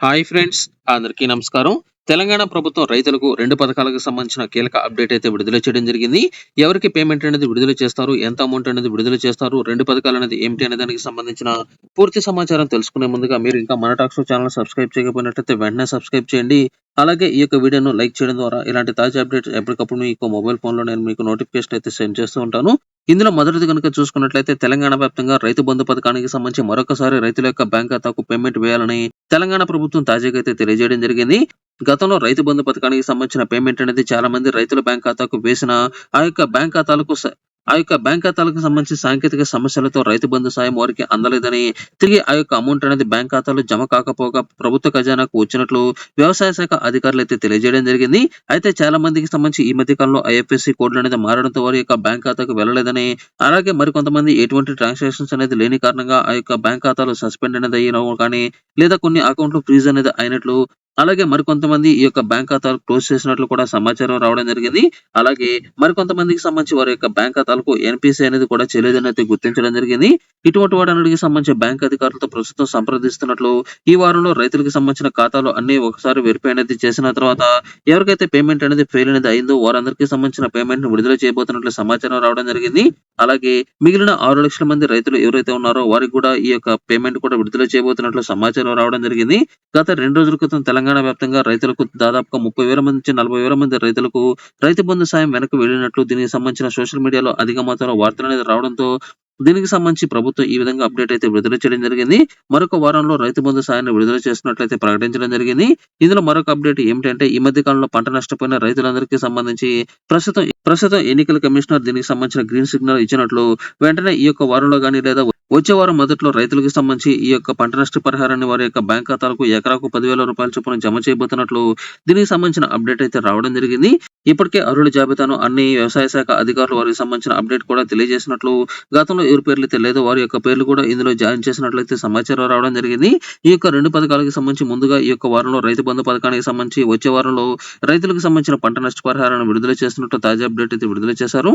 Hi friends అందరికీ నమస్కారం. తెలంగాణ ప్రభుత్వం రైతులకు రెండు పథకాలకు సంబంధించిన కీలక అప్డేట్ అయితే విడుదల చేయడం జరిగింది. ఎవరికి పేమెంట్ అనేది విడుదల చేస్తారు? ఎంత అమౌంట్ అనేది విడుదల చేస్తారు? రెండు పథకాలు అనేది ఏమిటి అనే దానికి సంబంధించిన పూర్తి సమాచారం తెలుసుకునే ముందుగా మీరు ఇంకా మన టాక్స్ ఛానల్ సబ్స్క్రైబ్ చేయకపోయినట్లయితే వెంటనే సబ్స్క్రైబ్ చేయండి. అలాగే ఈ యొక్క వీడియోను లైక్ చేయడం ద్వారా ఇలాంటి తాజా అప్డేట్స్ ఎప్పటికప్పుడు మీకు మొబైల్ ఫోన్లో నేను మీకు నోటిఫికేషన్ అయితే సెండ్ చేస్తూ ఉంటాను. ఇందులో మొదటిది కనుక చూసుకున్నట్లయితే తెలంగాణ వ్యాప్తంగా రైతు బంధు పథకానికి సంబంధించి మరొకసారి రైతుల యొక్క బ్యాంక్ ఖాతాకు పేమెంట్ వేయాలని తెలంగాణ ప్రభుత్వం తాజాగా అయితే తెలియజేయడం జరిగింది. గతంలో రైతు బంధు పథకానికి సంబంధించిన పేమెంట్ అనేది చాలా మంది రైతుల బ్యాంక్ ఖాతాకు వేసిన ఆ యొక్క బ్యాంక్ ఖాతాలకు ఆ యొక్క బ్యాంక్ ఖాతాలకు సంబంధించిన సాంకేతిక సమస్యలతో రైతు బంధు సాయం వారికి అందలేదని తిరిగి ఆ యొక్క అమౌంట్ అనేది బ్యాంక్ ఖాతాలో జమ కాకపోగా ప్రభుత్వ ఖజానాకు వచ్చినట్లు వ్యవసాయ శాఖ అధికారులు అయితే తెలియజేయడం జరిగింది. అయితే చాలా మందికి సంబంధించి ఈ మధ్య కాలంలో ఐఎఫ్ఎస్సి కోడ్లు అనేది మారడంతో వారి యొక్క బ్యాంక్ ఖాతాకు వెళ్ళలేదని అలాగే మరికొంతమంది ఎటువంటి ట్రాన్సాక్షన్స్ అనేది లేని కారణంగా ఆ యొక్క బ్యాంక్ ఖాతాలు సస్పెండ్ అనేది అయిన కానీ లేదా కొన్ని అకౌంట్లు ఫ్రీజ్ అనేది అయినట్లు అలాగే మరికొంతమంది ఈ యొక్క బ్యాంక్ ఖాతాలు క్లోజ్ చేసినట్లు కూడా సమాచారం రావడం జరిగింది. అలాగే మరికొంతమందికి సంబంధించి వారి యొక్క బ్యాంక్ ఖాతాలకు ఎన్పిసి అనేది కూడా చేయలేదని అయితే గుర్తించడం జరిగింది. ఇటువంటి వాటన్నిటికి సంబంధించి బ్యాంక్ అధికారులతో ప్రస్తుతం సంప్రదిస్తున్నట్లు ఈ వారంలో రైతులకు సంబంధించిన ఖాతాలు అన్ని ఒకసారి వెరిఫై అనేది చేసిన తర్వాత ఎవరికైతే పేమెంట్ అనేది ఫెయిల్ అనేది అయిందో వారందరికీ సంబంధించిన పేమెంట్ని విడుదల చేయబోతున్నట్లు సమాచారం రావడం జరిగింది. అలాగే మిగిలిన ఆరు లక్షల మంది రైతులు ఎవరైతే ఉన్నారో వారికి కూడా ఈ యొక్క పేమెంట్ కూడా విడుదల చేయబోతున్నట్లు సమాచారం రావడం జరిగింది. గత రెండు రోజుల క్రితం తెలంగాణ తెలంగాణ వ్యాప్తంగా రైతులకు దాదాపుగా ముప్పై వేల మంది నుంచి నలభై వేల మంది రైతులకు రైతు బంధు సాయం వెనక్కి వెళ్ళినట్లు దీనికి సంబంధించిన సోషల్ మీడియాలో అధిక మొత్తంలో వార్తలు అనేది రావడంతో దీనికి సంబంధించి ప్రభుత్వం ఈ విధంగా అప్డేట్ అయితే విడుదల చేయడం జరిగింది. మరొక వారంలో రైతు బంధు సాయాన్ని విడుదల చేసినట్లయితే ప్రకటించడం జరిగింది. ఇందులో మరొక అప్డేట్ ఏమిటంటే ఈ మధ్య కాలంలో పంట నష్టపోయిన రైతులందరికీ సంబంధించి ప్రస్తుతం ప్రస్తుతం ఎన్నికల కమిషనర్ దీనికి సంబంధించిన గ్రీన్ సిగ్నల్ ఇచ్చినట్లు వెంటనే ఈ యొక్క వారంలో కానీ లేదా వచ్చే వారం మొదట్లో రైతులకు సంబంధించి ఈ యొక్క పంట నష్ట పరిహారాన్ని వారి యొక్క బ్యాంక్ ఖాతాలకు ఎకరాకు పదివేల రూపాయల చొప్పున జమ చేయబోతున్నట్లు దీనికి సంబంధించిన అప్డేట్ అయితే రావడం జరిగింది. ఇప్పటికే అర్హుల జాబితాను అన్ని వ్యవసాయ శాఖ అధికారులు వారికి సంబంధించిన అప్డేట్ కూడా తెలియజేసినట్లు గతంలో ఎవరి పేర్లు అయితే లేదో వారి యొక్క పేర్లు కూడా ఇందులో జాయిన్ చేసినట్లయితే సమాచారం రావడం జరిగింది. ఈ యొక్క రెండు పథకాలకు సంబంధించి ముందుగా ఈ యొక్క వారంలో రైతు బంధు పథకానికి సంబంధించి వచ్చే వారంలో రైతులకు సంబంధించిన పంట నష్టపరిహారాన్ని విడుదల చేసినట్లు తాజా అప్డేట్ అయితే విడుదల చేశారు.